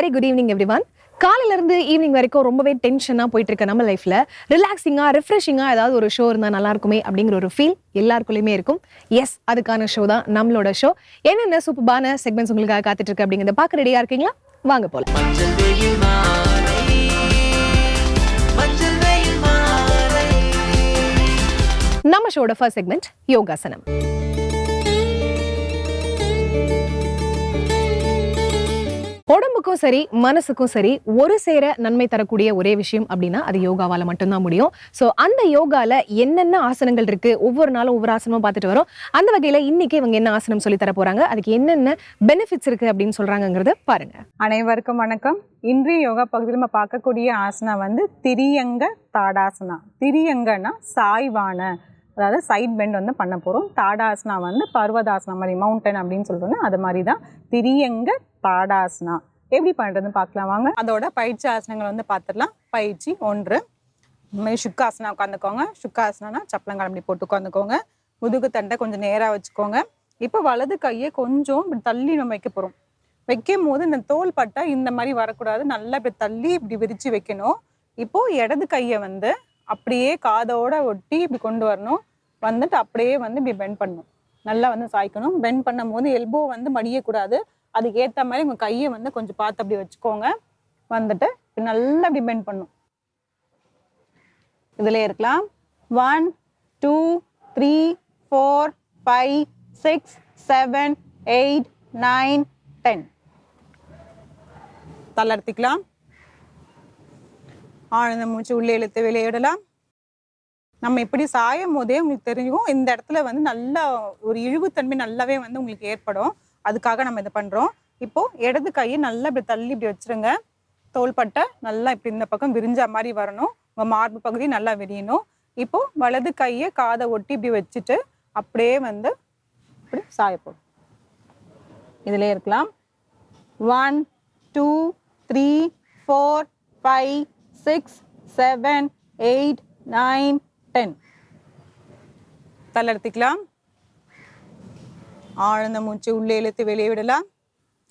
Very good evening everyone காலையில இருந்து evening வரைக்கும் ரொம்பவே டென்ஷனா போயிட்டு இருக்க நம்ம லைஃப்ல ரிலாக்ஸிங்கா ரிஃப்ரெஷிங்கா ஏதாவது ஒரு ஷோ இருந்தா நல்லா இருக்குமே அப்படிங்கிற ஒரு ஃபீல் எல்லாருக்குள்ளேயுமே இருக்கும். எஸ் அதுக்கான ஷோ தான் நம்மளோட ஷோ என்னென்ன சூப்பரான செக்மெண்ட்ஸ் உங்களுக்காக காத்துட்டு இருக்கு அப்படிங்கிறத பார்க்க ரெடியா இருக்கீங்களா? வாங்க போகலாம் நம்ம ஷோட ஃபர்ஸ்ட் செக்மெண்ட் யோகாசனம். உடம்புக்கும் சரி மனசுக்கும் சரி ஒரு சேர நன்மை தரக்கூடிய ஒரே விஷயம் அப்படின்னா அது யோகாவால் மட்டும்தான் முடியும். ஸோ அந்த யோகாவில் என்னென்ன ஆசனங்கள் இருக்கு? ஒவ்வொரு நாளும் ஒவ்வொரு ஆசனமும் பார்த்துட்டு வரோம். அந்த வகையில் இன்னைக்கு இவங்க என்ன ஆசனம் சொல்லி தர போறாங்க? அதுக்கு என்னென்ன பெனிஃபிட்ஸ் இருக்கு அப்படின்னு சொல்றாங்கங்கிறத பாருங்க. அனைவருக்கும் வணக்கம். இன்றைய யோகா பகுதியில் நம்ம பார்க்கக்கூடிய ஆசனா வந்து திரியங்க தாடாசனா. திரியங்கன்னா சாய்வான அதாவது சைட் பெண்ட் வந்து பண்ண போகிறோம் தாடாசனா வந்து பர்வதாசனா மாதிரி மவுண்டன் அப்படின்னு சொல்கிறோம்ல அது மாதிரி தான் திரியங்க தாடாசனா. எப்படி பண்ணுறதுன்னு பார்க்கலாம். வாங்க. அதோட பயிற்சி ஆசனங்கள் வந்து பார்த்துடலாம். பயிற்சி ஒன்று. இதுமாதிரி சுக்காசனா உட்காந்துக்கோங்க. சுக்காசனா சப்பளம் கிளம்பி போட்டு உட்காந்துக்கோங்க. முதுகு தண்டை கொஞ்சம் நேராக வச்சுக்கோங்க. இப்போ வலது கையை கொஞ்சம் இப்படி தள்ளி நம்ம வைக்க போகிறோம் வைக்கும் போது இந்த தோல் பட்டா இந்த மாதிரி வரக்கூடாது. நல்லா இப்படி தள்ளி இப்படி விரித்து வைக்கணும். இப்போ இடது கையை வந்து அப்படியே காதோட ஒட்டி இப்படி கொண்டு வரணும். வந்துட்டு அப்படியே வந்து இப்படி பெண்ட் பண்ணணும். நல்லா வந்து சாய்க்கணும். பெண்ட் பண்ணும் போது எல்போ வந்து மடியக்கூடாது. அதுக்கு ஏற்ற மாதிரி உங்கள் கையை வந்து கொஞ்சம் பார்த்து அப்படி வச்சுக்கோங்க. வந்துட்டு நல்லா அப்படி பெண்ட் பண்ணும். இதில் இருக்கலாம். One two three four five six seven eight nine ten தளர்த்திக்கலாம் ஆழ்ந்த மூச்சு உள்ளே இழுத்து விளையாடலாம் நம்ம இப்படி சாயும் போதே உங்களுக்கு தெரியும் இந்த இடத்துல வந்து நல்ல ஒரு இழிவுத்தன்மை நல்லாவே வந்து உங்களுக்கு ஏற்படும். அதுக்காக நம்ம இதை பண்ணுறோம் இப்போது இடது கையை நல்லா இப்படி தள்ளி இப்படி வச்சிருங்க. தோள்பட்டை நல்லா இப்படி இந்த பக்கம் விரிஞ்ச மாதிரி வரணும். உங்கள் மார்பு பகுதி நல்லா விரியணும். இப்போது வலது கையை காதை ஒட்டி இப்படி வச்சுட்டு அப்படியே வந்து இப்படி சாயப்போம் இதிலே இருக்கலாம். One two three four five six seven eight nine ten தளர்த்திக்கலாம் ஆழ்ந்த மூச்சு உள்ளே இழுத்து வெளியே விடலாம்.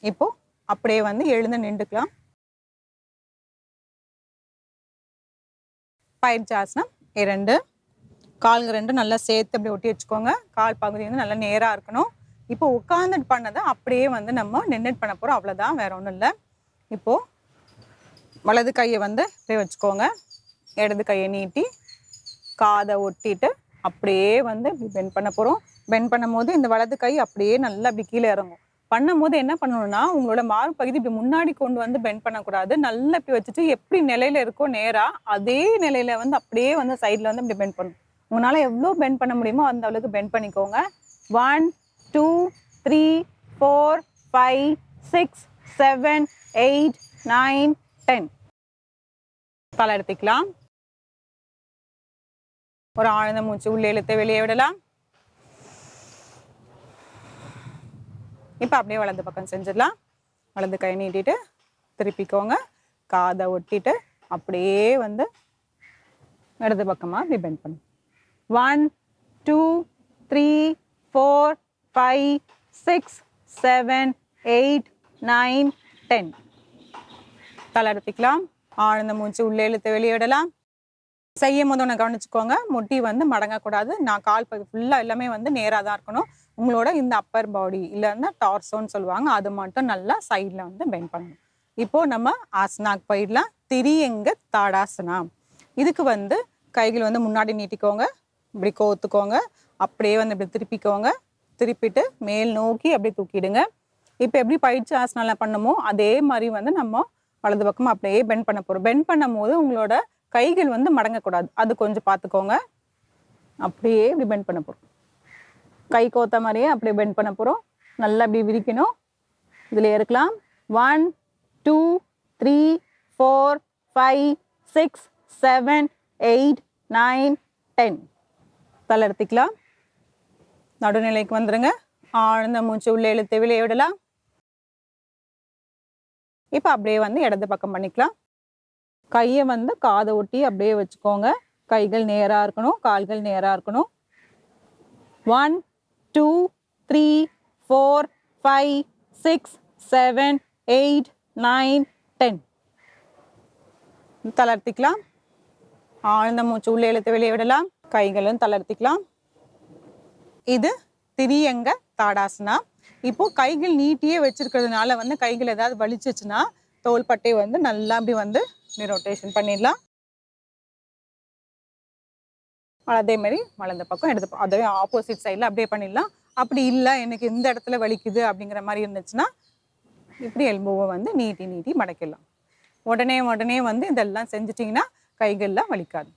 இப்போ அப்படியே வந்து எழுந்து நின்றுக்கலாம். பயிற்சாசனம் இரண்டு. கால்கள் ரெண்டு நல்லா சேர்த்து அப்படி ஒட்டி வச்சுக்கோங்க. கால் பகுதி வந்து நல்லா நேராக இருக்கணும். இப்போ உட்காந்துட்டு பண்ணதை அப்படியே வந்து நம்ம நின்றுட்டு பண்ண போகிறோம் அவ்வளோதான் வேற ஒன்றும் இல்லை. இப்போ வலது கையை வந்து அப்படியே வச்சுக்கோங்க. இடது கையை நீட்டி காதை ஒட்டிட்டு அப்படியே வந்து இப்படி பெண்ட் பண்ண போகிறோம் பெண்ட் பண்ணும்போது இந்த வலது கை அப்படியே நல்லா அப்படி கீழே இறங்கும். பண்ணும்போது என்ன பண்ணணும்னா உங்களோட மார்பு பகுதி இப்படி முன்னாடி கொண்டு வந்து பெண்ட் பண்ணக்கூடாது. நல்லா இப்படி வச்சுட்டு எப்படி நிலையில இருக்கோ நேரா அதே நிலையில வந்து அப்படியே வந்து சைடில் வந்து இப்படி பெண்ட் பண்ணணும். உங்களால் எவ்வளோ பெண்ட் பண்ண முடியுமோ அந்த அளவுக்கு பெண்ட் பண்ணிக்கோங்க. One two three four five six seven eight nine ten தலை எடுத்துக்கலாம். ஒரு ஆழ்ந்த மூச்சு உள்ளே இழுத்து வெளியே விடலாம். இப்போ அப்படியே வலது பக்கம் செஞ்சிடலாம். வலது கை நீட்டிட்டு திருப்பிக்கோங்க. காதை ஒட்டிட்டு அப்படியே வந்து இடது பக்கமாக இப்படி பெண்ட் பண்ணும் one two three four five six seven eight nine ten தளர்த்திக்கலாம் ஆழ்ந்த மூச்சு உள்ளே இழுத்து வெளியிடலாம் செய்யும் போது ஒன்று கவனிச்சுக்கோங்க. முட்டி வந்து மடங்கக்கூடாது. நான் கால் பகுதி ஃபுல்லாக எல்லாமே வந்து நேராக தான் இருக்கணும். உங்களோட இந்த அப்பர் பாடி இல்லைன்னா டார்சோன்னு சொல்லுவாங்க. அது மட்டும் நல்லா சைடில் வந்து பெண்ட் பண்ணணும். இப்போது நம்ம ஆசனாக்கு போயிடலாம். திரியங்க தாடாசனா. இதுக்கு வந்து கைகள் வந்து முன்னாடி நீட்டிக்கோங்க. இப்படி கோத்துக்கோங்க. அப்படியே வந்து இப்படி திருப்பிக்கோங்க. திருப்பிட்டு மேல் நோக்கி அப்படியே தூக்கிடுங்க. இப்போ எப்படி பயிற்சி ஆசனாலாம் பண்ணமோ அதே மாதிரி வந்து நம்ம வலது பக்கம் அப்படியே பெண்ட் பண்ண போகிறோம் பெண்ட் பண்ணும் போது உங்களோட கைகள் வந்து மடங்கக்கூடாது. அது கொஞ்சம் பார்த்துக்கோங்க. அப்படியே இப்படி பெண்ட் பண்ண போகிறோம் கை கோத்த மாதிரியே அப்படியே பெண்ட் பண்ண போகிறோம் நல்லா அப்படி விரிக்கணும். இதில் இருக்கலாம் one two three four five six seven eight nine ten தலை எடுத்துக்கலாம். நடுநிலைக்கு வந்துடுங்க ஆழ்ந்த மூச்சு உள்ளே இழுத்து வெளியே விடலாம். இப்போ அப்படியே வந்து இடது பக்கம் பண்ணிக்கலாம். கையை வந்து காதை ஒட்டி அப்படியே வச்சுக்கோங்க. கைகள் நேராக இருக்கணும். கால்கள் நேராக இருக்கணும். One two three four five six seven eight nine ten தளர்த்திக்கலாம். ஆழ்ந்த மூச்சு உள்ளே இழுத்து வெளியே விடலாம். கைகளும் தளர்த்திக்கலாம். இது திரியங்க தாடாசனா. இப்போ கைகள் நீட்டியே வச்சிருக்கிறதுனால வந்து கைகள் ஏதாவது வலிச்சிச்சுன்னா தோள்பட்டை வந்து நல்லா அப்படி வந்து ரொட்டேஷன் பண்ணிடலாம். அதே மாதிரி வளர்ந்த பக்கம் இடது பக்கம் அதே ஆப்போசிட் சைடில் அப்படியே பண்ணிடலாம். அப்படி இல்லை எனக்கு இந்த இடத்துல வலிக்குது அப்படிங்கிற மாதிரி இருந்துச்சுன்னா இப்படி எல்போவை வந்து நீட்டி நீட்டி மடக்கிடலாம். உடனே உடனே வந்து இதெல்லாம் செஞ்சிட்டிங்கன்னா கைகள்லாம் வலிக்காது.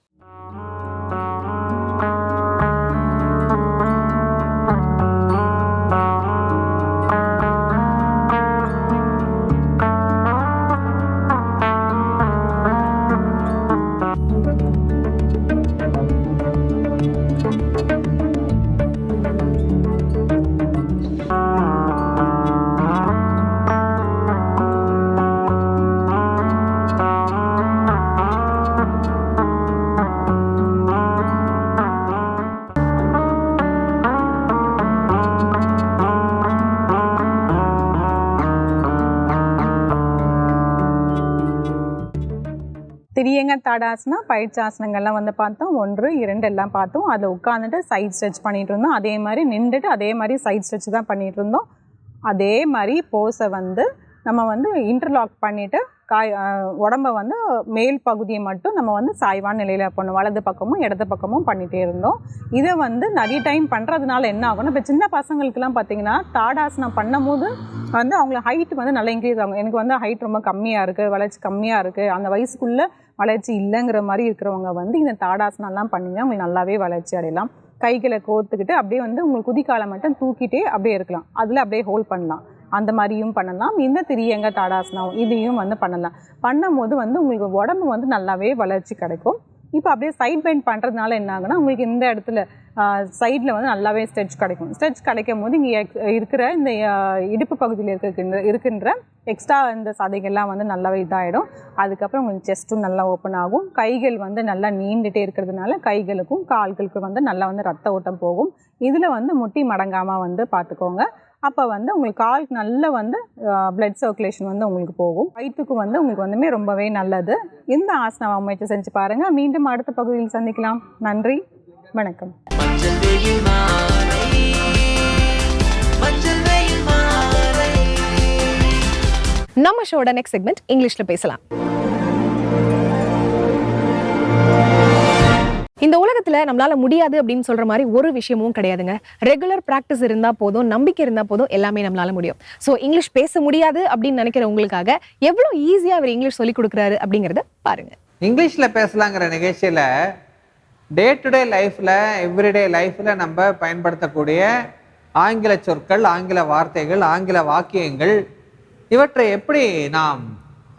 திரியங்க பயிற்சி பயிற்சாசனங்கள்லாம் வந்து பார்த்தோம். ஒன்று இரண்டு எல்லாம் பார்த்தோம். அதை உட்காந்துட்டு சைட் ஸ்ட்ரெச் பண்ணிகிட்டு இருந்தோம் அதே மாதிரி நின்றுட்டு அதே மாதிரி சைட் ஸ்ட்ரெச் தான் பண்ணிகிட்டு இருந்தோம் அதே மாதிரி போஸை வந்து நம்ம வந்து இன்டர்லாக் பண்ணிவிட்டு காய் உடம்பை உடம்ப வந்து மேல் பகுதியை மட்டும் நம்ம வந்து சாய்வான நிலையில் பண்ணணும். வலது பக்கமும் இடது பக்கமும் பண்ணிகிட்டே இருந்தோம். இதை வந்து நிறைய டைம் பண்ணுறதுனால என்ன ஆகும்னா இப்போ சின்ன பசங்களுக்குலாம் பார்த்தீங்கன்னா தாடாசனம் பண்ணும்போது வந்து அவங்கள ஹைட் வந்து நல்லா இன்க்ரீஸ் ஆகும். எனக்கு வந்து ஹைட் ரொம்ப கம்மியாக இருக்குது வளர்ச்சி கம்மியாக இருக்குது அந்த வயசுக்குள்ளே வளர்ச்சி இல்லைங்கிற மாதிரி இருக்கிறவங்க வந்து இந்த தாடாசனம்லாம் பண்ணிங்கன்னா உங்களுக்கு நல்லாவே வளர்ச்சி அடையலாம். கைகளை கோர்த்துக்கிட்டு அப்படியே வந்து உங்களுக்கு குதிக்காலை மட்டும் தூக்கிட்டே அப்படியே இருக்கலாம். அதில் அப்படியே ஹோல்ட் பண்ணலாம். அந்த மாதிரியும் பண்ணலாம். இந்த திரியங்க தாடாசனம் இதையும் வந்து பண்ணலாம். பண்ணும்போது வந்து உங்களுக்கு உடம்பு வந்து நல்லாவே வளர்ச்சி கிடைக்கும். இப்போ அப்படியே சைட் பெண்ட் பண்ணுறதுனால என்ன ஆகுனா உங்களுக்கு இந்த இடத்துல சைடில் வந்து நல்லாவே ஸ்ட்ரெச் கிடைக்கும். ஸ்ட்ரெச் கிடைக்கும் போது இங்கே இருக்கிற இந்த இடுப்பு பகுதியில் இருக்கின்ற இருக்கின்ற எக்ஸ்ட்ரா இந்த சதைகள்லாம் வந்து நல்லாவே இதாகிடும் அதுக்கப்புறம் உங்களுக்கு செஸ்ட்டும் நல்லா ஓப்பன் ஆகும். கைகள் வந்து நல்லா நீண்டுகிட்டே இருக்கிறதுனால கைகளுக்கும் கால்களுக்கும் வந்து நல்லா வந்து ரத்த ஓட்டம் போகும். இதில் வந்து முட்டி மடங்காமல் வந்து பார்த்துக்கோங்க. அப்போ வந்து உங்களுக்கு கால் நல்ல வந்து பிளட் சர்க்குலேஷன் வந்து உங்களுக்கு போகும். வயிற்றுக்கு வந்து உங்களுக்கு வந்துமே ரொம்பவே நல்லது. இந்த ஆசனம் முயற்சி செஞ்சு பாருங்கள் மீண்டும் அடுத்த பகுதியில் சந்திக்கலாம். நன்றி. வணக்கம். நம்ம ஷோட நெக்ஸ்ட் செக்மெண்ட் இங்கிலீஷ்ல பேசலாம். இந்த உலகத்துல நம்மளால முடியாது அப்படின்னு சொல்ற மாதிரி ஒரு விஷயமும் கிடையாதுங்க. ரெகுலர் பிராக்டிஸ் இருந்தா போதும் நம்பிக்கை இருந்தா போதும் எல்லாமே நம்மளால முடியும். ஸோ இங்கிலீஷ் பேச முடியாது அப்படின்னு நினைக்கிற உங்களுக்காக எவ்வளவு ஈஸியா அவர் இங்கிலீஷ் சொல்லி கொடுக்குறாரு அப்படிங்கறத பாருங்க. இங்கிலீஷில் பேசலாங்கிற நிகழ்ச்சியில் டே டு டே லைஃப்பில் எவ்ரிடே லைஃப்பில் நம்ம பயன்படுத்தக்கூடிய ஆங்கில சொற்கள் ஆங்கில வார்த்தைகள் ஆங்கில வாக்கியங்கள் இவற்றை எப்படி நாம்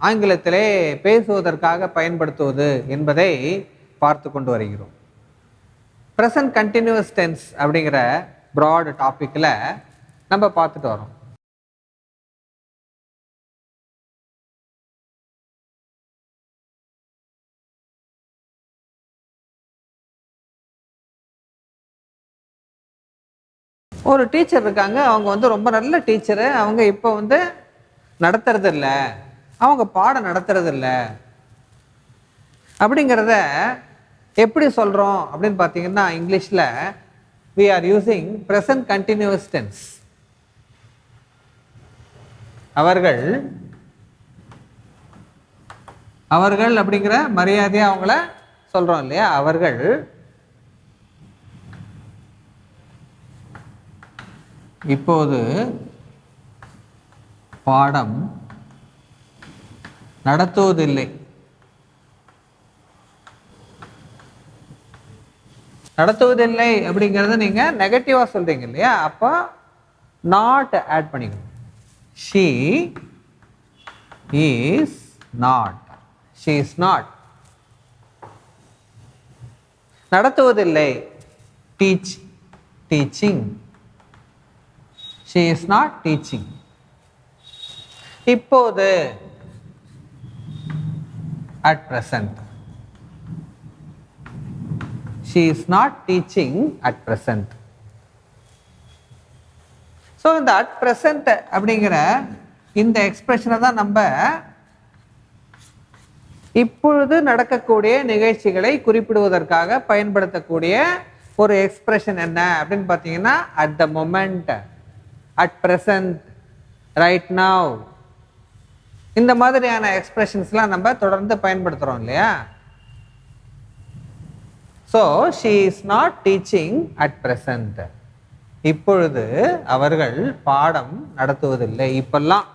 ஆங்கிலத்திலே பேசுவதற்காக பயன்படுத்துவது என்பதை பார்த்து கொண்டு வருகிறோம். ப்ரெசன்ட் கண்டினியூஸ் டென்ஸ் அப்படிங்கிற ப்ராட் டாப்பிக்கில் நம்ம பார்த்துட்டு வரோம். ஒரு டீச்சர் இருக்காங்க. அவங்க வந்து ரொம்ப நல்ல டீச்சரு அவங்க இப்போ வந்து நடத்துறது இல்லை அவங்க பாடம் நடத்துறது இல்லை அப்படிங்கிறத எப்படி சொல்கிறோம் அப்படின்னு பார்த்தீங்கன்னா இங்கிலீஷில் we are using present continuous tense அவர்கள் அவர்கள் அப்படிங்கிற மரியாதையாக அவங்கள சொல்கிறோம் இல்லையா? அவர்கள் இப்போது பாடம் நடத்துவதில்லை. நடத்துவதில்லை அப்படிங்கிறத நீங்க நெகட்டிவா சொல்றீங்க இல்லையா? அப்போ நாட் ஆட் பண்ணிக்கணும். She is not she is not நடத்துவதில்லை. Teach teaching she is not teaching இப்போது at present she is not teaching at present. So இந்த அட் present அப்படிங்கிற இந்த எக்ஸ்பிரஷனை தான் நம்ம இப்பொழுது நடக்கக்கூடிய நிகழ்ச்சிகளை குறிப்பிடுவதற்காக பயன்படுத்தக்கூடிய ஒரு எக்ஸ்பிரஷன் என்ன அப்படின்னு பார்த்தீங்கன்னா at the moment at present right now. இந்த மாதிரியான எக்ஸ்பிரஷன்ஸ்லாம் நம்ம தொடர்ந்து பயன்படுத்துகிறோம் இல்லையா? So she is not teaching at present இப்பொழுது அவர்கள் பாடம் நடத்துவதில்லை. இப்பெல்லாம்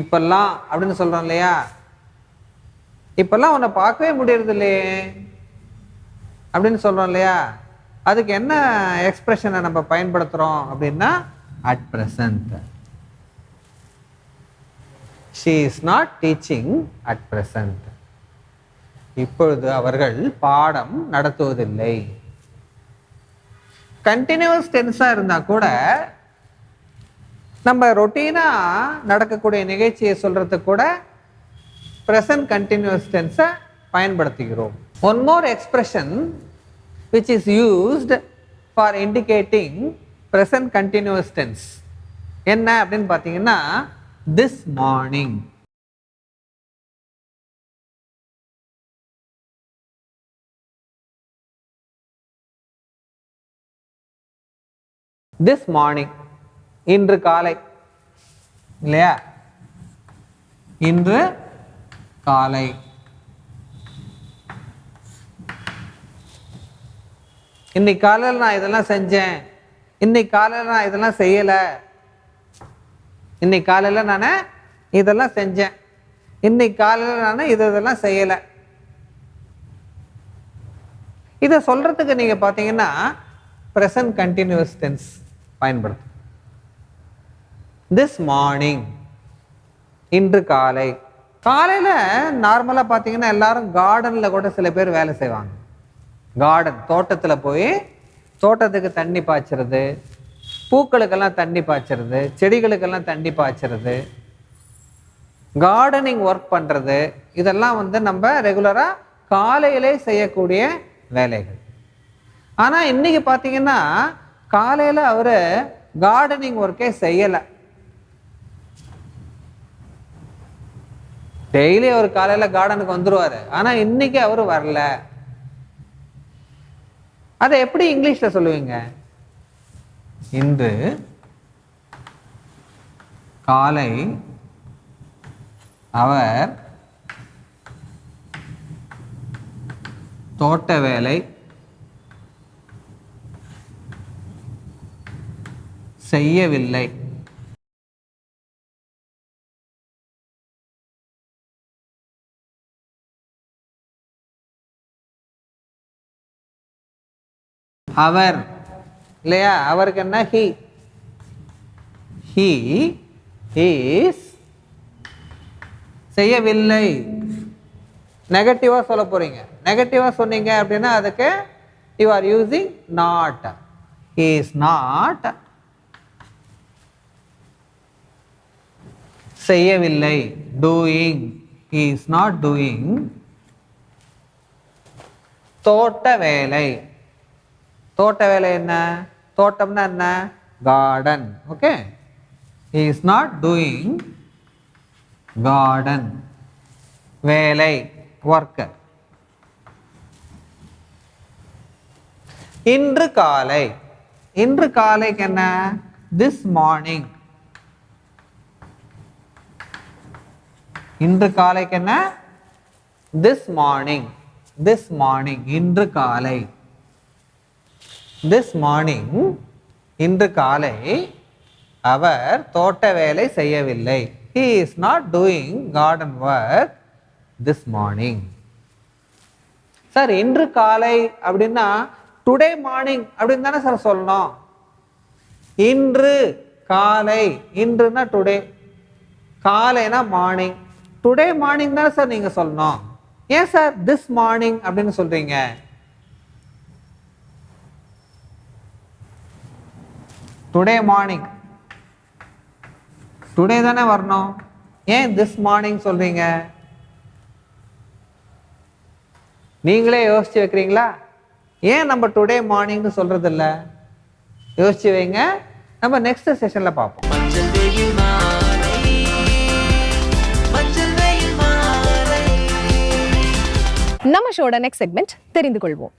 இப்பெல்லாம் அப்படின்னு சொல்கிறோம் இல்லையா? இப்பெல்லாம் உன்னை பார்க்கவே முடியறதில்லையே. அப்படின்னு சொல்கிறோம் இல்லையா? அதுக்கு என்ன எக்ஸ்பிரஷனை நம்ம பயன்படுத்துகிறோம் அப்படின்னா at present she is not teaching at present இப்பொழுது அவர்கள் பாடம் நடத்துவதில்லை. கண்டினியூஸ் டென்ஸாக இருந்தால் கூட நம்ம ரொட்டீனாக நடக்கக்கூடிய நிகழ்ச்சியை சொல்கிறதுக்கு கூட ப்ரெசன்ட் கண்டினியூஸ் டென்ஸை பயன்படுத்துகிறோம். One more expression which is used for indicating present continuous tense. என்ன அப்படின்னு பார்த்தீங்கன்னா திஸ் மார்னிங் திஸ் மார்னிங் இன்று காலை. இல்லையா? இன்று காலை. இன்னைக்கு காலையில் நான் இதெல்லாம் செஞ்சேன். இன்னைக்கு காலையில் நான் இதெல்லாம் செய்யலை. இன்னைக்கு காலையில் நான் இதெல்லாம் செஞ்சேன். இன்னைக்கு காலையில் நான் இது இதெல்லாம் செய்யலை. இதை சொல்கிறதுக்கு நீங்கள் பார்த்தீங்கன்னா ப்ரெசன்ட் கண்டினியூஸ் டென்ஸ் பயன்படுத்தும். திஸ் மார்னிங் இன்று காலை. காலையில் நார்மலாக பார்த்தீங்கன்னா எல்லாரும் கார்டனில் கூட சில பேர் வேலை செய்வாங்க. கார்டன் தோட்டத்தில் போய் தோட்டத்துக்கு தண்ணி பாய்ச்சறது பூக்களுக்கெல்லாம் தண்ணி பாய்ச்சறது செடிகளுக்கெல்லாம் தண்ணி பாய்ச்சறது கார்டனிங் ஒர்க் பண்ணுறது இதெல்லாம் வந்து நம்ம ரெகுலராக காலையிலே செய்யக்கூடிய வேலைகள். ஆனால் இன்றைக்கி பார்த்தீங்கன்னா காலையில் அவர் கார்டனிங் ஒர்க்கே செய்யலை. டெய்லி அவர் காலையில் கார்டனுக்கு வந்துடுவார் ஆனால் இன்றைக்கி அவர் வரல. அதை எப்படி இங்கிலீஷில் சொல்லுவீங்க? இன்று காலை அவர் தோட்ட வேலை செய்யவில்லை. அவர். இல்லையா? அவருக்கு என்ன? ஹி ஹி இஸ் செய்யவில்லை. நெகட்டிவாக சொல்ல போகிறீங்க நெகட்டிவாக சொன்னீங்க அப்படின்னா அதுக்கு you are using not is not செய்யவில்லை. டூயிங் இஸ் நாட் டூயிங் தோட்ட வேலை. தோட்ட வேலை என்ன? தோட்டம்னா என்ன? Garden okay is not doing garden வேலை ஒர்க் இன்று காலை. இன்று காலைக்கு என்ன? திஸ் மார்னிங் இன்று காலைக்கு என்ன? திஸ் மார்னிங் திஸ் மார்னிங் இன்று காலை. திஸ் மார்னிங் இன்று காலை அவர் தோட்ட வேலை செய்யவில்லை. He is not doing garden work this morning sir இன்று காலை அப்படின்னா டுடே மார்னிங் அப்படின்னு தானே சார் சொல்லணும். இன்று காலை இன்றுனா டுடே காலைனா மார்னிங் டுடே மார்னிங் தானே சார் நீங்கள் சொல்லணும். ஏன் சார் திஸ் மார்னிங் அப்படின்னு சொல்கிறீங்க டுடே மார்னிங் டுடே தானே வரணும். ஏன் திஸ் மார்னிங் சொல்றீங்க? நீங்களே யோசிச்சு வைக்கிறீங்களா? ஏன் நம்ம டுடே மார்னிங்னு சொல்றது இல்ல யோசிச்சு வைங்க. நம்ம நெக்ஸ்ட் செஷன்ல பார்ப்போம். நம்ம ஷோட நெக்ஸ்ட் செக்மெண்ட் தெரிந்து கொள்வோம்.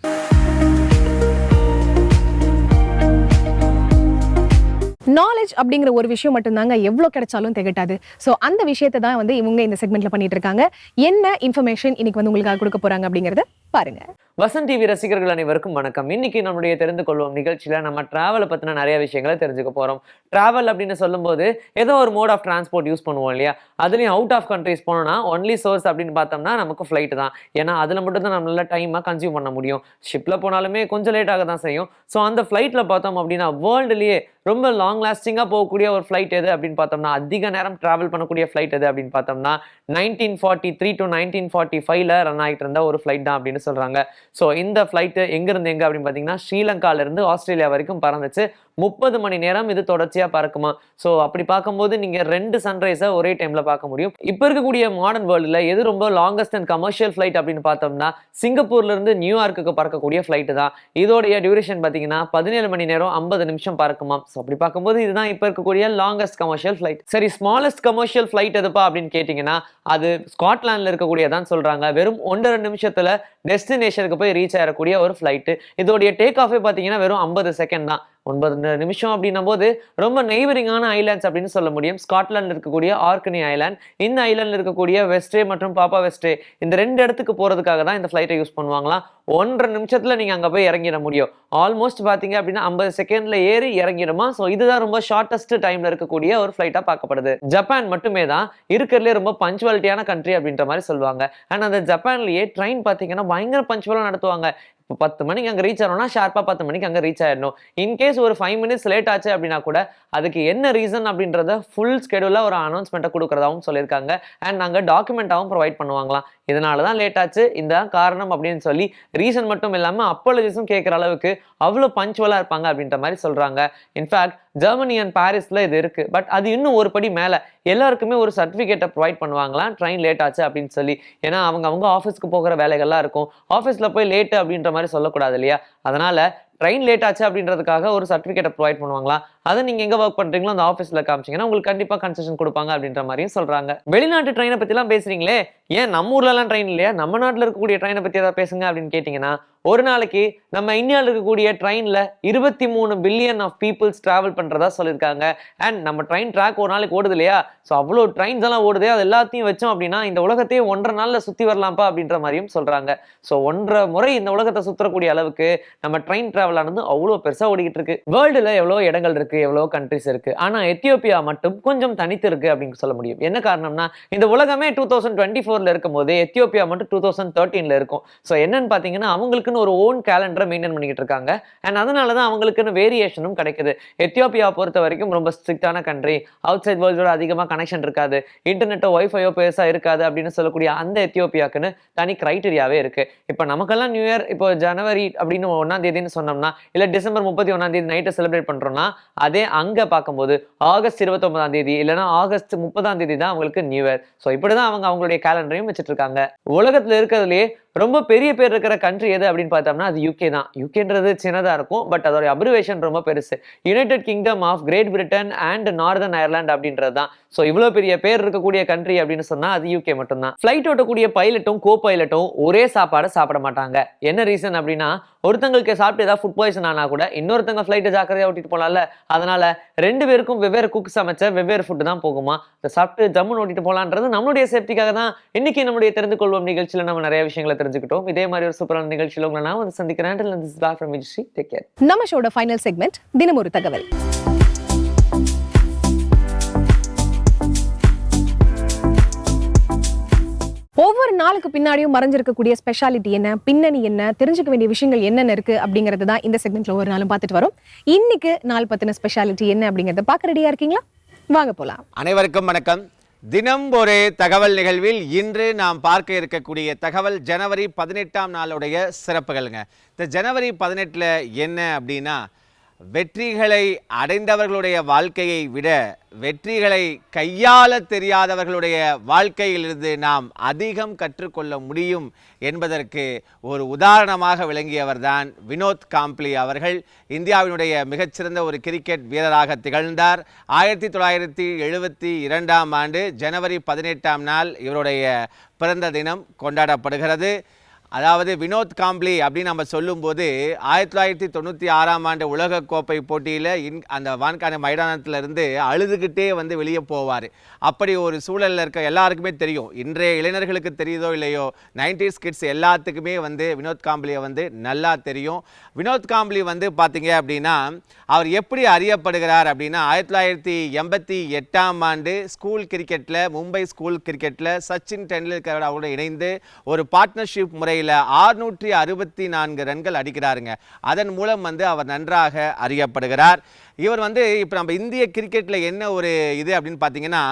நாலேஜ் அப்படிங்கிற ஒரு விஷயம் மட்டும்தாங்க எவ்வளோ கிடைச்சாலும் திகட்டாது. ஸோ அந்த விஷயத்தை தான் வந்து இவங்க இந்த செக்மெண்ட்டில் பண்ணிட்டு இருக்காங்க. என்ன இன்ஃபர்மேஷன் இன்னைக்கு வந்து உங்களுக்காக கொடுக்க போறாங்க அப்படிங்கறத பாருங்க. வசந்த் டிவி ரசிகர்கள் அனைவருக்கும் வணக்கம். இன்னைக்கு நம்மளுடைய தெரிந்து கொள்வோம் நிகழ்ச்சியில நம்ம டிராவலை பத்தின நிறைய விஷயங்களை தெரிஞ்சுக்க போறோம். டிராவல் அப்படின்னு சொல்லும்போது ஏதோ ஒரு மோட் ஆஃப் டிரான்ஸ்போர்ட் யூஸ் பண்ணுவோம் இல்லையா? அதுலயும் அவுட் ஆஃப் கண்ட்ரிஸ் போனோம்னா ஒன்லி சோர்ஸ் அப்படின்னு பார்த்தோம்னா நமக்கு ஃப்ளைட் தான். ஏன்னா அதுல மட்டும் தான் நம்மளால டைமா கன்சியூம் பண்ண முடியும். ஷிப்ல போனாலுமே கொஞ்சம் லேட்டாக தான் செய்யும். ஸோ அந்த ஃப்ளைட்ல பார்த்தோம் அப்படின்னா வேர்ல்டுலயே ரொம்ப லாங் லாஸ்டிங்காக போகக்கூடிய ஒரு ஃப்ளைட் எது அப்படின்னு பார்த்தோம்னா அதிக நேரம் டிராவல் பண்ணக்கூடிய ஃப்ளைட் எது அப்படின்னு பார்த்தோம்னா nineteen forty three to nineteen forty ஃபைவ்ல ரன் ஆகிட்டு இருந்த ஒரு ஃப்ளைட் தான் அப்படின்னு சொல்கிறாங்க ஸோ இந்த ஃப்ளைட்டு எங்கேருந்து எங்கே அப்படின்னு பார்த்தீங்கன்னா ஸ்ரீலங்கால இருந்து ஆஸ்திரேலியா வரைக்கும் பறந்துச்சு. முப்பது மணி நேரம் இது தொடர்ச்சியாக பறக்குமா? ஸோ அப்படி பார்க்கும்போது நீங்கள் ரெண்டு சன்ரைஸை ஒரே டைமில் பார்க்க முடியும். இப்போ இருக்கக்கூடிய மாடர்ன் வேர்ல்டில் எது ரொம்ப லாங்கஸ்ட் அண்ட் கமர்ஷியல் ஃப்ளைட் அப்படின்னு பார்த்தோம்னா சிங்கப்பூர்லேருந்து நியூயார்க்குக்கு பறக்கக்கூடிய ஃப்ளைட்டு தான். இதோடைய டியூரேஷன் பார்த்தீங்கன்னா பதினேழு மணி நேரம் ஐம்பது நிமிஷம் பறக்குமா ஸோ அப்படி பார்க்கும்போது இதுதான் இப்போ இருக்கக்கூடிய லாங்கஸ்ட் கமர்ஷியல் ஃப்ளைட் சரி ஸ்மாலஸ்ட் கமர்ஷியல் ஃப்ளைட் எதுப்பா அப்படின்னு கேட்டிங்கன்னா அது ஸ்காட்லாண்டில் இருக்கக்கூடியதான் சொல்கிறாங்க வெறும் ஒன்றரை நிமிஷத்தில் டெஸ்டினேஷனுக்கு போய் ரீச் ஆகக்கூடிய ஒரு ஃப்ளைட்டு இதோடைய டேக் ஆஃபே பார்த்தீங்கன்னா வெறும் ஐம்பது செகண்ட் தான். ஒன்பது நிமிஷம் அப்படின்னும் போது ரொம்ப நெய்பரிங்கான ஐலாண்ட்ஸ் அப்படின்னு சொல்ல முடியும். ஸ்காட்லாண்டில் இருக்கக்கூடிய ஆர்கனி ஐலாண்ட் இந்த ஐலாண்டில் இருக்கக்கூடிய வெஸ்டே மற்றும் பாப்பா வெஸ்டே இந்த ரெண்டு இடத்துக்கு போகிறதுக்காக தான் இந்த ஃப்ளைட்டை யூஸ் பண்ணுவாங்களாம். ஒன்றரை நிமிஷத்தில் நீங்கள் அங்கே போய் இறங்கிட முடியும். ஆல்மோஸ்ட் பார்த்தீங்க அப்படின்னா ஐம்பது செகண்டில் ஏறி இறங்கிடுமா? ஸோ இதுதான் ரொம்ப ஷார்ட்டஸ்ட் டைமில் இருக்கக்கூடிய ஒரு ஃப்ளைட்டாக பார்க்கப்படுது. ஜப்பான் மட்டுமே தான். இருக்கிறதுலே ரொம்ப பஞ்சுவாலிட்டியான கண்ட்ரி அப்படின்ற மாதிரி சொல்லுவாங்க. அண்ட் அந்த ஜப்பான்லேயே ட்ரெயின் பார்த்தீங்கன்னா பயங்கர பஞ்சுவலாக நடத்துவாங்க. இப்போ பத்து மணிக்கு அங்கே ரீச் ஆகணும்னா ஷார்ப்பாக பத்து மணிக்கு அங்கே ரீச் ஆகிடணும் இன்கேஸ் ஒரு ஃபைவ் மினிட்ஸ் லேட் ஆச்சு அப்படின்னா கூட அதுக்கு என்ன ரீசன் அப்படின்றத ஃபுல் ஸ்கெடியூலாக ஒரு அனௌன்ஸ்மெண்ட்டை கொடுக்குறதாகவும் சொல்லியிருக்காங்க. அண்ட் நாங்கள் டாக்குமெண்ட்டாகவும் ப்ரொவைட் பண்ணுவாங்களாம். இதனால தான் லேட் ஆச்சு. இந்த காரணம் அப்படின்னு சொல்லி ரீசன் மட்டும் இல்லாமல் அப்பாலஜிஸும் கேட்குற அளவுக்கு அவ்வளோ பஞ்சுவலாக இருப்பாங்க அப்படின்ற மாதிரி சொல்கிறாங்க இன்ஃபேக்ட் ஜெர்மனி அண்ட் பாரிஸில் இது இருக்குது பட் அது இன்னும் ஒரு படி மேலே. எல்லாருக்குமே ஒரு சர்டிஃபிகேட்டை ப்ரொவைட் பண்ணுவாங்களாம். ட்ரெயின் லேட் ஆச்சு அப்படின்னு சொல்லி. ஏன்னா அவங்க அவங்க ஆஃபீஸ்க்கு போகிற வேலைகள்லாம் இருக்கும். ஆஃபீஸில் போய் லேட்டு அப்படின்ற மாதிரி சொல்லக்கூடாது இல்லையா? அதனால் ட்ரெயின் லேட் ஆச்சு அப்படின்றதுக்காக ஒரு சர்டிஃபிகேட்டை ப்ரொவைட் பண்ணுவாங்களா? அதை நீங்கள் எங்கே ஒர்க் பண்ணுறீங்களோ அந்த ஆஃபீஸில் காமிச்சிங்கன்னா உங்களுக்கு கண்டிப்பாக கன்செஷன் கொடுப்பாங்க அப்படின்ற மாதிரியும் சொல்கிறாங்க வெளிநாட்டு ட்ரெயினை பற்றிலாம் பேசுகிறீங்களே ஏன் நம்ம ஊர்லலாம் ட்ரெயின் இல்லையா? நம்ம நாட்டில் இருக்கக்கூடிய ட்ரெயினை பற்றி ஏதாவது பேசுங்க அப்படின்னு கேட்டிங்கன்னா ஒரு நாளைக்கு நம்ம இந்தியாவில் இருக்கக்கூடிய ட்ரெயினில் இருபத்தி மூணு பில்லியன் ஆஃப் பீப்புள்ஸ் ட்ராவல் பண்ணுறதா சொல்லியிருக்காங்க. அண்ட் நம்ம ட்ரெயின் ட்ராக் ஒரு நாளைக்கு ஓடுது இல்லையா? ஸோ அவ்வளோ ட்ரெயின்ஸ் எல்லாம் ஓடுது அது எல்லாத்தையும் வச்சோம் அப்படின்னா இந்த உலகத்தையே ஒன்றரை நாளில் சுற்றி வரலாம்ப்பா அப்படின்ற மாதிரியும் சொல்கிறாங்க ஸோ ஒன்றரை முறை இந்த உலகத்தை சுற்றக்கூடிய அளவுக்கு நம்ம ட்ரெயின் ட்ராவல் ஆனது அவ்வளோ பெருசாக ஓடிக்கிட்டு இருக்கு. வேர்ல்டில் எவ்வளோ இடங்கள் இருக்குது எவ்வளோ கண்ட்ரிஸ் இருக்குது ஆனால் எத்தியோப்பியா மட்டும் கொஞ்சம் தனித்து இருக்குது அப்படின்னு சொல்ல முடியும். என்ன காரணம்னா இந்த உலகமே டூ தௌசண்ட் டுவெண்ட்டி ஃபோரில் இருக்கும்போது எத்தியோப்பியா மட்டும் டூ தௌசண்ட் தேர்ட்டீனில் இருக்கும். ஸோ என்னன்னு பார்த்தீங்கன்னா அவங்களுக்குன்னு ஒரு ஓன் கேலண்டரை மெயின்டைன் பண்ணிக்கிட்டு இருக்காங்க. அண்ட் அதனால தான் அவங்களுக்குன்னு வேரியேஷனும் கிடைக்குது. எத்தியோப்பியா பொறுத்த வரைக்கும் ரொம்ப ஸ்ட்ரிக்டான கண்ட்ரி அவுட் சைட் வேர்ல்டோட அதிகமாக கனெக்ஷன் இருக்காது. இன்டர்நெட்டோ ஒய்ஃபையோ பெருசாக இருக்காது அப்படின்னு சொல்லக்கூடிய அந்த எத்தியோப்பியாக்குன்னு தனி கிரைட்டீரியாவே இருக்கு. இப்போ நமக்கெல்லாம் நியூ இயர் இப்போ ஜனவரி அப்படின்னு ஒன்றாம் தேதின்னு சொன்னோம்னா இல்லை டிசம்பர் முப்பத்தி ஒன்றாம் தேதி நைட்டை செலிப்ரேட் பண்ணுறோம்னா அதே அங்கே பார்க்கும்போது ஆகஸ்ட் இருபத்தொன்பதாம் தேதி இல்லைன்னா ஆகஸ்ட் முப்பதாம் தேதி தான் அவங்களுக்கு நியூ இயர் ஸோ இப்படி தான் அவங்க அவங்களுடைய கேலண்டரையும் வச்சுட்டு இருக்காங்க. உலகத்தில் இருக்கிறதுலே ரொம்ப பெரிய பேர் இருக்கிற கண்ட்ரி எது அப்படின்னு பார்த்தோம்னா அது யூகே தான். யூகேன்றது சின்னதாக இருக்கும் பட் அதோட அப்ரிவேஷன் ரொம்ப பெருசு. United Kingdom of Great Britain and Northern Ireland அப்படின்றது தான். ஸோ இவ்வளோ பெரிய பேர் இருக்கக்கூடிய கண்ட்ரி அப்படின்னு சொன்னால் அது யூகே மட்டும்தான். ஃப்ளைட் ஓட்டக்கூடிய பைலட்டும் கோ பைலட்டும் ஒரே சாப்பாடை சாப்பிட மாட்டாங்க. என்ன ரீசன் அப்படின்னா ஒருத்தங்களுக்கு சாப்பிட்டு ஏதாவது ஃபுட் பாய்சன் ஆனால் கூட இன்னொருத்தங்க ஃப்ளைட்டை ஜாக்கிரதையாக ஓட்டிட்டு போகலாம்ல அதனால ரெண்டு பேருக்கும் வெவ்வேறு குக் சமைச்ச வெவ்வேறு ஃபுட்டு தான் போகுமா? அதை சாப்பிட்டு ஜம்முன்னு ஓட்டிட்டு போகலான்றது நம்மளுடைய சேஃப்டிக்காக தான். இன்னைக்கு நம்முடைய தெரிந்து கொள்வோம் நிகழ்ச்சியில் நம்ம நிறைய விஷயங்களை தெரிஞ்சுக்கிட்டோம். இதே மாதிரி ஒரு சூப்பரான நிகழ்ச்சியில் உங்களை நான் வந்து சந்திக்கிறேன். டேக் கேர் நம்ம ஷோட ஃபைனல் செக்மெண்ட் தினம் ஒரு தகவல். ஒவ்வொரு நாளுக்கு பின்னாடியும் மறைஞ்சிருக்கக்கூடிய ஸ்பெஷாலிட்டி என்ன பின்னணி என்ன தெரிஞ்சுக்க வேண்டிய விஷயங்கள் என்னென்ன இருக்கு அப்படிங்கிறது தான் இந்த செக்மெண்ட்ல ஒவ்வொரு நாளும் பார்த்துட்டு வரோம். இன்னைக்கு நாள் பத்தின ஸ்பெஷாலிட்டி என்ன அப்படிங்கறத பார்க்க ரெடியா இருக்கீங்களா? வாங்க போலாம். அனைவருக்கும் வணக்கம். தினம் ஒரு தகவல் நிகழ்வில் இன்று நாம் பார்க்க இருக்கக்கூடிய தகவல் ஜனவரி பதினெட்டாம் நாளுடைய சிறப்புகள்ங்க. இந்த ஜனவரி பதினெட்டில் என்ன அப்படின்னா வெற்றிகளை அடைந்தவர்களுடைய வாழ்க்கையை விட வெற்றிகளை கையாள தெரியாதவர்களுடைய வாழ்க்கையிலிருந்து நாம் அதிகம் கற்றுக்கொள்ள முடியும் என்பதற்கு ஒரு உதாரணமாக விளங்கியவர்தான் வினோத் காம்ப்ளி அவர்கள். இந்தியாவினுடைய மிகச்சிறந்த ஒரு கிரிக்கெட் வீரராக திகழ்ந்தார். ஆயிரத்தி தொள்ளாயிரத்தி எழுபத்தி இரண்டாம் ஆண்டு ஜனவரி பதினெட்டாம் நாள் இவருடைய பிறந்த தினம் கொண்டாடப்படுகிறது. அதாவது வினோத் காம்ப்ளி அப்படின்னு நம்ம சொல்லும்போது ஆயிரத்தி தொள்ளாயிரத்தி தொண்ணூற்றி ஆறாம் ஆண்டு உலகக்கோப்பை போட்டியில் இன் அந்த வான்கான மைதானத்திலிருந்து அழுதுகிட்டே வந்து வெளியே போவார். அப்படி ஒரு சூழலில் இருக்க எல்லாருக்குமே தெரியும். இன்றைய இளைஞர்களுக்கு தெரியுதோ இல்லையோ நைன்டிஸ் கிட்ஸ் எல்லாத்துக்குமே வந்து வினோத் காம்ப்ளியை வந்து நல்லா தெரியும். வினோத் காம்ப்ளி வந்து பார்த்தீங்க அப்படின்னா அவர் எப்படி அறியப்படுகிறார் அப்படின்னா ஆயிரத்தி தொள்ளாயிரத்தி எண்பத்தி எட்டாம் ஆண்டு ஸ்கூல் கிரிக்கெட்டில் மும்பை ஸ்கூல் கிரிக்கெட்டில் சச்சின் டெண்டுல்கர் அவரோட இணைந்து ஒரு பார்ட்னர்ஷிப் முறையில் ஆறுநூற்றி அறுபத்தி நான்கு ரன்கள் அடிக்கிறாருங்க. அதன் மூலம் வந்து அவர் நன்றாக அறியப்படுகிறார். இவர் வந்து இப்போ நம்ம இந்திய கிரிக்கெட்டில் என்ன ஒரு இது அப்படின்னு பார்த்தீங்கன்னா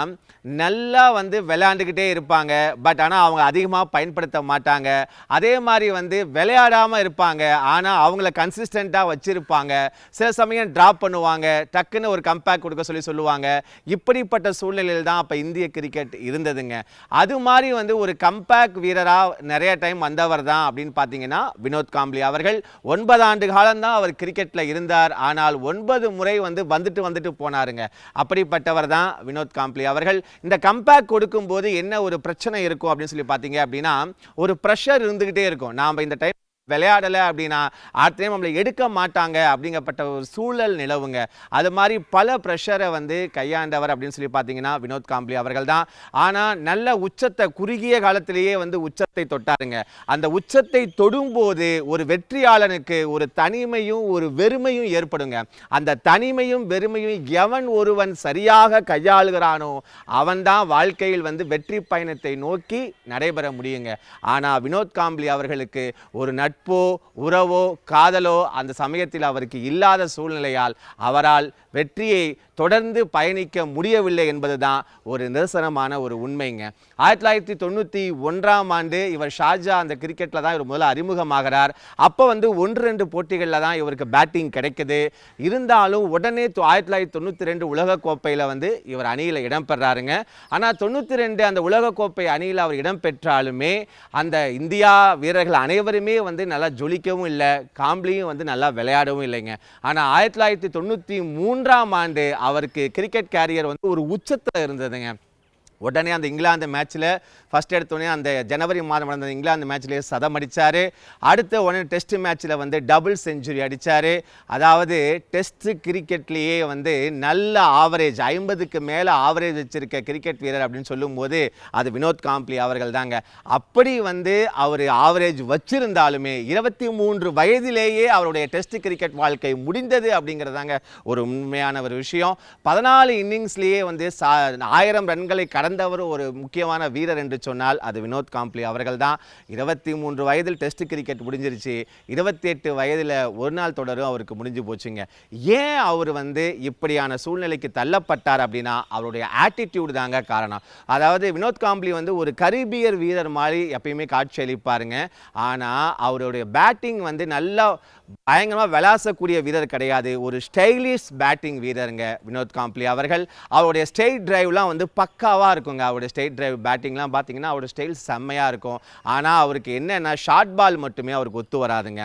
நல்லா வந்து விளையாண்டுக்கிட்டே இருப்பாங்க. பட் ஆனால் அவங்க அதிகமாக பயன்படுத்த மாட்டாங்க. அதே மாதிரி வந்து விளையாடாமல் இருப்பாங்க. ஆனால் அவங்கள கன்சிஸ்டண்ட்டாக வச்சுருப்பாங்க. சில சமயம் ட்ராப் பண்ணுவாங்க. டக்குன்னு ஒரு கம்பேக் கொடுக்க சொல்லி சொல்லுவாங்க. இப்படிப்பட்ட சூழ்நிலையில் தான் அப்போ இந்திய கிரிக்கெட் இருந்ததுங்க. அது மாதிரி வந்து ஒரு கம்பேக் வீரராக நிறைய டைம் வந்தவர் தான் அப்படின்னு பார்த்தீங்கன்னா வினோத் காம்ப்ளி அவர்கள். ஒன்பது ஆண்டு காலம்தான் அவர் கிரிக்கெட்டில் இருந்தார். ஆனால் ஒன்பது முறை வந்து வந்துட்டு வந்துட்டு போனாருங்க. அப்படிப்பட்டவர் தான் வினோத் காம்ப்ளி அவர்கள். இந்த கம்பேக் கொடுக்கும்போது என்ன ஒரு பிரச்சனை இருக்கும் அப்படின்னு சொல்லி பார்த்தீங்க அப்படின்னா ஒரு ப்ரெஷர் இருந்துக்கிட்டே இருக்கும். நாம் இந்த டைம் விளையாடலை அப்படின்னா அடுத்த டைம் நம்மளை எடுக்க மாட்டாங்க அப்படிங்கப்பட்ட ஒரு சூழல் நிலவுங்க. அது மாதிரி பல ப்ரெஷரை வந்து கையாண்டவர் அப்படின்னு சொல்லி பார்த்தீங்கன்னா வினோத் காம்ப்ளி அவர்கள் தான். ஆனால் நல்ல உச்சத்தை குறுகிய காலத்திலேயே வந்து உச்சத்தை தொட்டாருங்க. அந்த உச்சத்தை தொடும்போது ஒரு வெற்றியாளனுக்கு ஒரு தனிமையும் ஒரு வெறுமையும் ஏற்படுங்க. அந்த தனிமையும் வெறுமையும் எவன் ஒருவன் சரியாக கையாளுகிறானோ அவன்தான் வாழ்க்கையில் வந்து வெற்றி பயணத்தை நோக்கி நடைபெற முடியுங்க. ஆனால் வினோத் காம்ப்ளி அவர்களுக்கு ஒரு நட்போ உறவோ காதலோ அந்த சமயத்தில் அவருக்கு இல்லாத சூழ்நிலையால் அவரால் வெற்றியை தொடர்ந்து பயணிக்க முடியவில்லை என்பது தான் ஒரு நிதர்சனமான ஒரு உண்மைங்க. ஆயிரத்தி தொள்ளாயிரத்தி தொண்ணூற்றி ஒன்றாம் ஆண்டு இவர் ஷாஜா அந்த கிரிக்கெட்டில் தான் இவர் முதல்ல அறிமுகமாகிறார். அப்போ வந்து ஒன்று ரெண்டு போட்டிகளில் தான் இவருக்கு பேட்டிங் கிடைக்குது. இருந்தாலும் உடனே ஆயிரத்தி தொள்ளாயிரத்தி தொண்ணூற்றி ரெண்டு உலகக்கோப்பையில் வந்து இவர் அணியில் இடம்பெறாருங்க. ஆனால் தொண்ணூற்றி ரெண்டு அந்த உலகக்கோப்பை அணியில் அவர் இடம்பெற்றாலுமே அந்த இந்தியா வீரர்கள் அனைவருமே வந்து நல்லா ஜொலிக்கவும் இல்லை காம்ப்ளியும் வந்து நல்லா விளையாடவும் இல்லைங்க. ஆனால் ஆயிரத்தி தொள்ளாயிரத்தி தொண்ணூற்றி மூன்றாம் ஆண்டு அவருக்கு கிரிக்கெட் கேரியர் வந்து ஒரு உச்சத்தில் இருந்ததுங்க. உடனே அந்த இங்கிலாந்து மேட்ச்சில் ஃபஸ்ட் எடுத்தோடனே அந்த ஜனவரி மாதம் நடந்த இங்கிலாந்து மேட்ச்லேயே சதம் அடித்தார் அடுத்த உடனே டெஸ்ட் மேட்ச்சில் வந்து டபுள் செஞ்சுரி அடித்தார் அதாவது டெஸ்ட் கிரிக்கெட்லேயே வந்து நல்ல ஆவரேஜ் ஐம்பதுக்கு மேலே ஆவரேஜ் வச்சிருக்க கிரிக்கெட் வீரர் அப்படின்னு சொல்லும்போது அது வினோத் காம்ப்ளி அவர்கள் தாங்க அப்படி வந்து அவர் ஆவரேஜ் வச்சிருந்தாலுமே இருபத்தி மூன்று வயதிலேயே அவருடைய டெஸ்ட் கிரிக்கெட் வாழ்க்கை முடிந்தது அப்படிங்கிறதாங்க ஒரு உண்மையான ஒரு விஷயம். பதினாலு இன்னிங்ஸ்லேயே வந்து சா ஆயிரம் ரன்களை கடந்து கடந்தவர் ஒரு முக்கியமான வீரர் என்று சொன்னால் அது வினோத் காம்ப்ளி அவர்கள் தான் இருபத்தி மூன்று வயதில் டெஸ்ட் கிரிக்கெட் முடிஞ்சிருச்சு. இருபத்தி எட்டு வயதில் ஒரு நாள் தொடரும் அவருக்கு முடிஞ்சு போச்சுங்க. ஏன் அவர் வந்து இப்படியான சூழ்நிலைக்கு தள்ளப்பட்டார் அப்படின்னா அவருடைய ஆட்டிடியூடு தாங்க காரணம். அதாவது வினோத் காம்ப்ளி வந்து ஒரு கரீபியர் வீரர் மாதிரி எப்பயுமே காட்சி அளிப்பாருங்க. ஆனால் அவருடைய பேட்டிங் வந்து நல்லா பயங்கரமாக விளாசக்கூடிய வீரர் கிடையாது. ஒரு ஸ்டைலிஷ் பேட்டிங் வீரருங்க வினோத் காம்ப்ளி அவர்கள். அவருடைய ஸ்டேட் டிரைவ்லாம் வந்து பக்காவாக இருக்குங்க. அவருடைய ஸ்டேட் டிரைவ் பேட்டிங்லாம் பார்த்தீங்கன்னா அவருடைய ஸ்டைல் செம்மையாக இருக்கும். ஆனால் அவருக்கு என்னென்னா ஷார்ட் பால் மட்டுமே அவருக்கு ஒத்து வராதுங்க.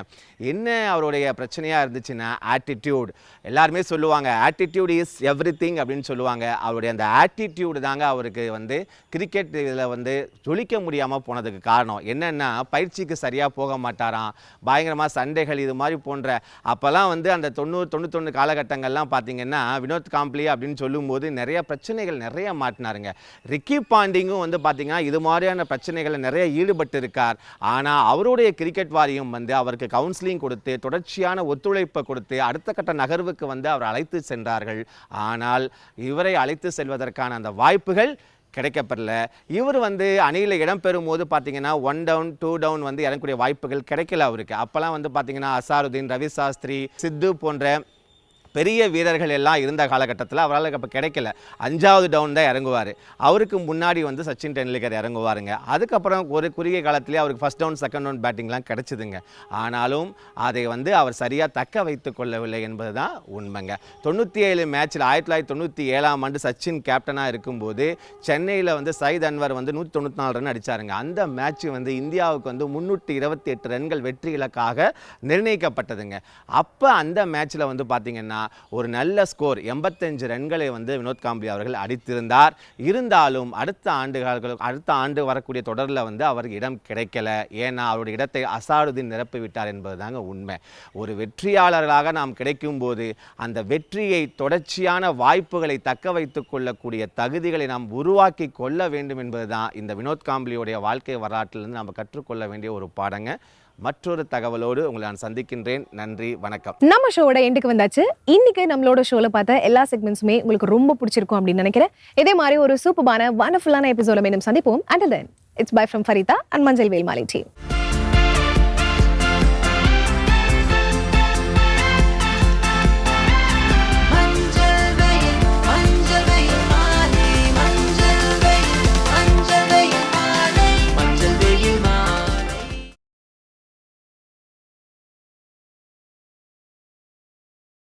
என்ன அவருடைய பிரச்சனையாக இருந்துச்சுன்னா ஆட்டிடியூட். எல்லாருமே சொல்லுவாங்க ஆட்டிடியூட் இஸ் எவ்ரி திங் அப்படின்னு சொல்லுவாங்க. அவருடைய அந்த ஆட்டிடியூடு தாங்க அவருக்கு வந்து கிரிக்கெட் இதில் வந்து ஜொலிக்க முடியாமல் போனதுக்கு காரணம். என்னென்னா பயிற்சிக்கு சரியாக போக மாட்டாராம். பயங்கரமாக சண்டைகள் இது மாதிரி போன்ற அப்போல்லாம் வந்து அந்த தொண்ணூறு தொண்ணூத்தொன்று காலகட்டங்கள்லாம் பார்த்தீங்கன்னா வினோத் காம்ப்ளி அப்படின்னு சொல்லும்போது நிறைய பிரச்சனைகள் நிறைய மாட்டினாருங்க. ரிக்கி பாண்டிங்கும் வந்து பார்த்தீங்கன்னா இது மாதிரியான பிரச்சனைகளை நிறைய ஈடுபட்டு இருக்கார் ஆனால் அவருடைய கிரிக்கெட் வாரியம் வந்து அவருக்கு கவுன்சிலிங் கொடுத்து தொடர்ச்சியான ஒத்துழைப்பை கொடுத்து அடுத்த கட்ட நகர்வுக்கு வந்து அவர் அழைத்து சென்றார்கள். ஆனால் இவரை அழைத்து செல்வதற்கான அந்த வாய்ப்புகள் கிடைக்கப்பெறல. இவர் வந்து அணியில் இடம்பெறும் போது பார்த்தீங்கன்னா ஒன் டவுன் டூ டவுன் வந்து இறங்கக்கூடிய வாய்ப்புகள் கிடைக்கல அவருக்கு. அப்போல்லாம் வந்து பார்த்தீங்கன்னா அசாருதீன் ரவி சாஸ்திரி சித்து போன்ற பெரிய வீரர்கள் எல்லாம் இருந்த காலகட்டத்தில் அவரால் அப்போ கிடைக்கல. அஞ்சாவது டவுன் தான் இறங்குவார். அவருக்கு முன்னாடி வந்து சச்சின் டெண்டுல்கர் இறங்குவாருங்க. அதுக்கப்புறம் ஒரு குறுகிய காலத்திலே அவருக்கு ஃபஸ்ட் டவுன் செகண்ட் டவுன் பேட்டிங்லாம் கிடைச்சிதுங்க. ஆனாலும் அதை வந்து அவர் சரியாக தக்க வைத்து கொள்ளவில்லை என்பது தான் உண்மைங்க. தொண்ணூற்றி ஏழு மேட்ச்சில் ஆயிரத்தி தொள்ளாயிரத்தி தொண்ணூற்றி ஏழாம் ஆண்டு சச்சின் கேப்டனாக இருக்கும்போது சென்னையில் வந்து சயித் அன்வர் வந்து நூற்றி தொண்ணூற்றி நாலு ரன் அடிச்சாருங்க. அந்த மேட்ச் வந்து இந்தியாவுக்கு வந்து முந்நூற்றி இருபத்தி எட்டு ரன்கள் வெற்றி இலக்காக நிர்ணயிக்கப்பட்டதுங்க. அப்போ அந்த மேட்ச்சில் வந்து பார்த்திங்கன்னா ஒரு நல்ல ஸ்கோர் எண்பத்தஞ்சு ரன்களை வந்து வினோத் காம்பி அவர்கள் அடித்திருந்தார். இருந்தாலும் அடுத்த ஆண்டுகள் அடுத்த ஆண்டு வரக்கூடிய தொடரில் வந்து அவருக்கு இடம் கிடைக்கல. ஏன்னா அவருடைய இடத்தை அசாருதீன் நிரப்பிவிட்டார் என்பது தாங்க உண்மை. ஒரு வெற்றியாளர்களாக நாம் கிடைக்கும் போது அந்த வெற்றியை தொடர்ச்சியான வாய்ப்புகளை தக்க வைத்துக் கொள்ளக்கூடிய தகுதிகளை நாம் உருவாக்கி கொள்ள வேண்டும் என்பதுதான் இந்த வினோத் காம்பளியுடைய வாழ்க்கை வரலாற்றிலிருந்து நாம் கற்றுக்கொள்ள வேண்டிய ஒரு பாடங்க. மற்றொரு தகவலோடு உங்களை நான் சந்திக்கின்றேன். நன்றி வணக்கம். நம்ம ஷோவோட எண்டுக்கு வந்தாச்சு. இன்னைக்கு நம்மளோட ஷோல பார்த்த எல்லா செக்மெண்ட்ஸுமே உங்களுக்கு ரொம்ப பிடிச்சிருக்கும் அப்படின்னு நினைக்கிறேன். இதே மாதிரி ஒரு சூப்பரான வண்டர்ஃபுல்லான எபிசோட மீண்டும் சந்திப்போம். And then it's bye from Farida and மஞ்சள் வேல்மாலி டீம்